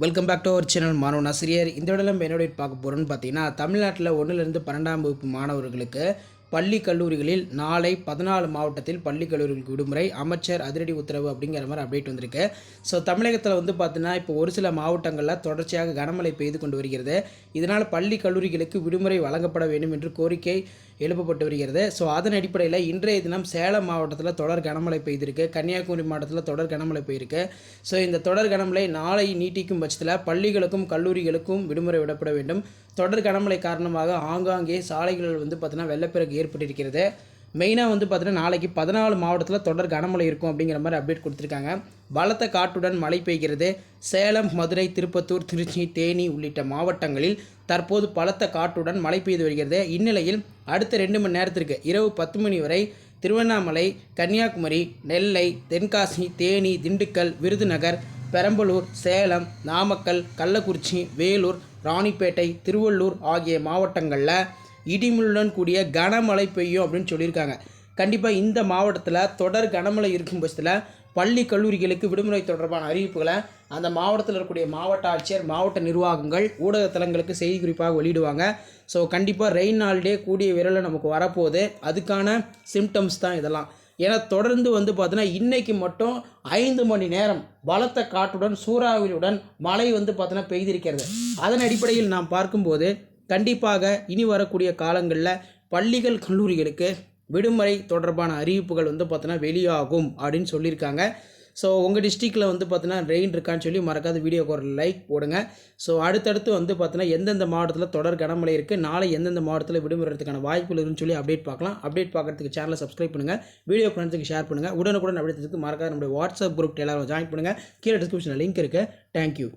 Welcome back to our channel மாணவன் ஆசிரியர் இந்த விடலம் என்னோட பார்க்க போகிறோன்னு பார்த்தீங்கன்னா தமிழ்நாட்டில் ஒன்றுலேருந்து பன்னெண்டாம் வகுப்பு மாணவர்களுக்கு பள்ளி கல்லூரிகளில் நாளை பதினாலு மாவட்டத்தில் பள்ளி கல்லூரிகளுக்கு விடுமுறை அமைச்சர் அதிரடி உத்தரவு அப்படிங்கிற மாதிரி அப்டேட் வந்திருக்கு. ஸோ தமிழகத்தில் வந்து பார்த்தீங்கன்னா இப்போ ஒரு சில மாவட்டங்களில் தொடர்ச்சியாக கனமழை பெய்து கொண்டு வருகிறது. இதனால் பள்ளி கல்லூரிகளுக்கு விடுமுறை வழங்கப்பட வேண்டும் என்று கோரிக்கை எழுப்பப்பட்டு வருகிறது. ஸோ அதன் அடிப்படையில் இன்றைய தினம் சேலம் மாவட்டத்தில் தொடர் கனமழை பெய்திருக்கு. கன்னியாகுமரி மாவட்டத்தில் தொடர் கனமழை பெய்திருக்கு ஸோ இந்த தொடர் கனமழை நாளை நீட்டிக்கும் பட்சத்தில் பள்ளிகளுக்கும் கல்லூரிகளுக்கும் விடுமுறை விடப்பட வேண்டும். தொடர் கனமழை காரணமாக ஆங்காங்கே சாலைகளில் வந்து பார்த்தீங்கன்னா வெள்ளப்பெருக்கு ஏற்பட்டிருக்கிறது. மெயினாக வந்து பார்த்தீங்கன்னா நாளைக்கு பதினாலு மாவட்டத்தில் தொடர் கனமழை இருக்கும் அப்படிங்கிற மாதிரி அப்டேட் கொடுத்துருக்காங்க. பலத்த காற்றுடன் மழை பெய்கிறது. சேலம் மதுரை திருப்பத்தூர் திருச்சி தேனி உள்ளிட்ட மாவட்டங்களில் தற்போது பலத்த காற்றுடன் மழை பெய்து வருகிறது. இந்நிலையில் அடுத்த ரெண்டு மணி நேரத்திற்கு இரவு பத்து மணி வரை திருவண்ணாமலை கன்னியாகுமரி நெல்லை தென்காசி தேனி திண்டுக்கல் விருதுநகர் பெரம்பலூர் சேலம் நாமக்கல் கள்ளக்குறிச்சி வேலூர் ராணிப்பேட்டை திருவள்ளூர் ஆகிய மாவட்டங்களில் இடிமுள்ளுடன் கூடிய கனமழை பெய்யும் அப்படின்னு சொல்லியிருக்காங்க. கண்டிப்பாக இந்த மாவட்டத்தில் தொடர் கனமழை இருக்கும் பட்சத்தில் பள்ளி கல்லூரிகளுக்கு விடுமுறை தொடர்பான அறிவிப்புகளை அந்த மாவட்டத்தில் இருக்கக்கூடிய மாவட்ட ஆட்சியர் மாவட்ட நிர்வாகங்கள் ஊடக தளங்களுக்கு செய்தி குறிப்பாக வெளியிடுவாங்க. ஸோ கண்டிப்பாக ரெயின் ஹாலிடே கூடிய விரலில் நமக்கு வரப்போகுது. அதுக்கான சிம்டம்ஸ் தான் இதெல்லாம். ஏன்னா தொடர்ந்து வந்து பார்த்தீங்கன்னா இன்றைக்கி மட்டும் ஐந்து மணி நேரம் பலத்த காற்றுடன் சூறாவளியுடன் மழை வந்து பார்த்தீங்கன்னா பெய்திருக்கிறது. அதன் அடிப்படையில் நாம் பார்க்கும்போது கண்டிப்பாக இனி வரக்கூடிய காலங்களில் பள்ளிகள் கல்லூரிகளுக்கு விடுமுறை தொடர்பான அறிவிப்புகள் வந்து பார்த்தீங்கன்னா வெளியாகும் அப்படின்னு சொல்லியிருக்காங்க. ஸோ உங்கள் டிஸ்ட்ரிக்டில் வந்து பார்த்தீங்கன்னா ரெயின் இருக்கான்னு சொல்லி மறக்காத வீடியோக்கு ஒரு லைக் போடுங்க. ஸோ அடுத்தடுத்து வந்து பார்த்தீங்கன்னா எந்தெந்த மாவட்டத்தில் தொடர் கனமழை இருக்குது நாளை எந்தெந்த மாவட்டத்தில் விடுமுறைக்கான வாய்ப்புகள் இருக்குன்னு சொல்லி அப்டேட் பார்க்கலாம். அப்டேட் பார்க்குறதுக்கு சேனலை சப்ஸ்கிரைப் பண்ணுங்கள் வீடியோ ஃப்ரெண்ட்ஸுக்கு ஷேர் பண்ணுங்கள் உடனுக்குடன் அப்டேட் மறக்காத நம்மளுடைய வாட்ஸ்அப் குரூப் எல்லாரும் ஜாயின் பண்ணுங்கள் கீழே டிஸ்கிரிப்ஷனில் லிங்க் இருக்குது தேங்க்யூ